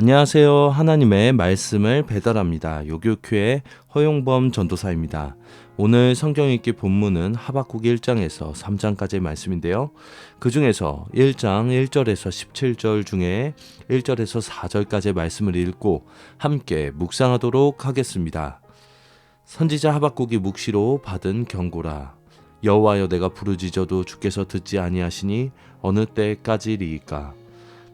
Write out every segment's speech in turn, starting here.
안녕하세요. 하나님의 말씀을 배달합니다. 요교큐의 허용범 전도사입니다. 오늘 성경 읽기 본문은 하박국 1장에서 3장까지의 말씀인데요. 그 중에서 1장 1절에서 17절 중에 1절에서 4절까지의 말씀을 읽고 함께 묵상하도록 하겠습니다. 선지자 하박국이 묵시로 받은 경고라. 여호와여 내가 부르짖어도 주께서 듣지 아니하시니 어느 때까지리이까.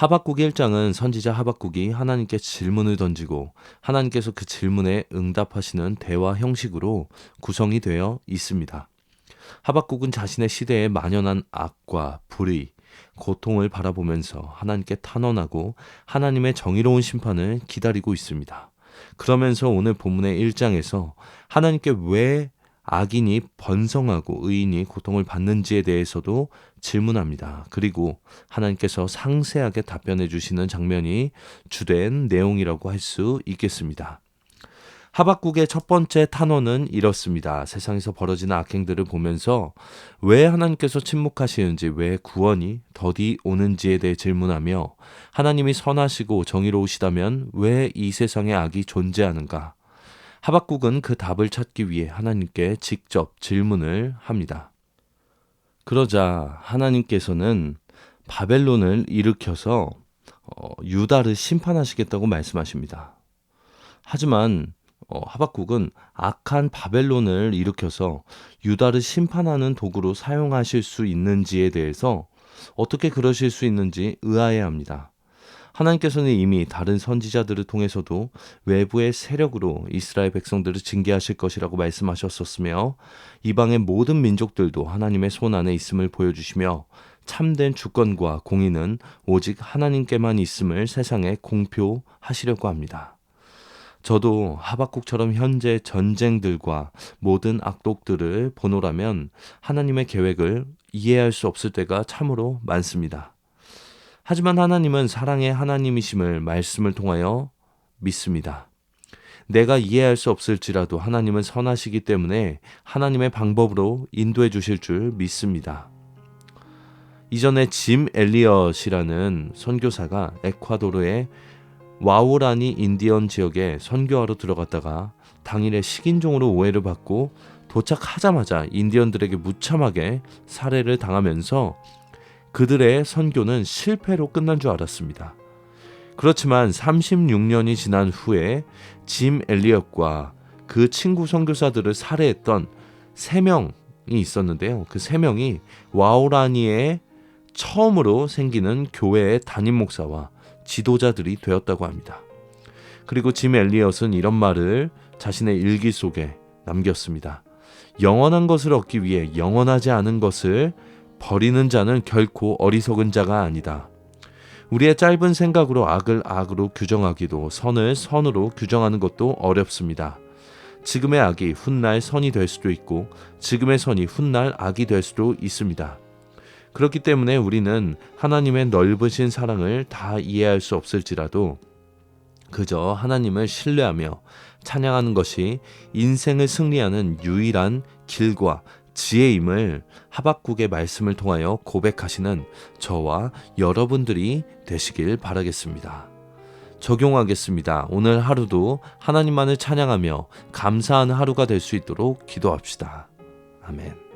하박국 1장은 선지자 하박국이 하나님께 질문을 던지고 하나님께서 그 질문에 응답하시는 대화 형식으로 구성이 되어 있습니다. 하박국은 자신의 시대에 만연한 악과 불의, 고통을 바라보면서 하나님께 탄원하고 하나님의 정의로운 심판을 기다리고 있습니다. 그러면서 오늘 본문의 1장에서 하나님께 왜 악인이 번성하고 의인이 고통을 받는지에 대해서도 질문합니다. 그리고 하나님께서 상세하게 답변해 주시는 장면이 주된 내용이라고 할 수 있겠습니다. 하박국의 첫 번째 탄원은 이렇습니다. 세상에서 벌어지는 악행들을 보면서 왜 하나님께서 침묵하시는지, 왜 구원이 더디 오는지에 대해 질문하며 하나님이 선하시고 정의로우시다면 왜 이 세상에 악이 존재하는가? 하박국은 그 답을 찾기 위해 하나님께 직접 질문을 합니다. 그러자 하나님께서는 바벨론을 일으켜서 어, 유다를 심판하시겠다고 말씀하십니다. 하지만 어, 하박국은 악한 바벨론을 일으켜서 유다를 심판하는 도구로 사용하실 수 있는지에 대해서 어떻게 그러실 수 있는지 의아해합니다. 하나님께서는 이미 다른 선지자들을 통해서도 외부의 세력으로 이스라엘 백성들을 징계하실 것이라고 말씀하셨었으며 이방의 모든 민족들도 하나님의 손 안에 있음을 보여주시며 참된 주권과 공의는 오직 하나님께만 있음을 세상에 공표하시려고 합니다. 저도 하박국처럼 현재 전쟁들과 모든 악독들을 보노라면 하나님의 계획을 이해할 수 없을 때가 참으로 많습니다. 하지만 하나님은 사랑의 하나님이심을 말씀을 통하여 믿습니다. 내가 이해할 수 없을지라도 하나님은 선하시기 때문에 하나님의 방법으로 인도해 주실 줄 믿습니다. 이전에 짐 엘리엇이라는 선교사가 에콰도르의 와우라니 인디언 지역에 선교하러 들어갔다가 당일에 식인종으로 오해를 받고 도착하자마자 인디언들에게 무참하게 살해를 당하면서 그들의 선교는 실패로 끝난 줄 알았습니다. 그렇지만 36년이 지난 후에 짐 엘리엇과 그 친구 선교사들을 살해했던 3명이 있었는데요. 그 3명이 와우라니에 처음으로 생기는 교회의 담임 목사와 지도자들이 되었다고 합니다. 그리고 짐 엘리엇은 이런 말을 자신의 일기 속에 남겼습니다. 영원한 것을 얻기 위해 영원하지 않은 것을 버리는 자는 결코 어리석은 자가 아니다. 우리의 짧은 생각으로 악을 악으로 규정하기도 선을 선으로 규정하는 것도 어렵습니다. 지금의 악이 훗날 선이 될 수도 있고 지금의 선이 훗날 악이 될 수도 있습니다. 그렇기 때문에 우리는 하나님의 넓으신 사랑을 다 이해할 수 없을지라도 그저 하나님을 신뢰하며 찬양하는 것이 인생을 승리하는 유일한 길과 지혜임을 하박국의 말씀을 통하여 고백하시는 저와 여러분들이 되시길 바라겠습니다. 적용하겠습니다. 오늘 하루도 하나님만을 찬양하며 감사하는 하루가 될 수 있도록 기도합시다. 아멘.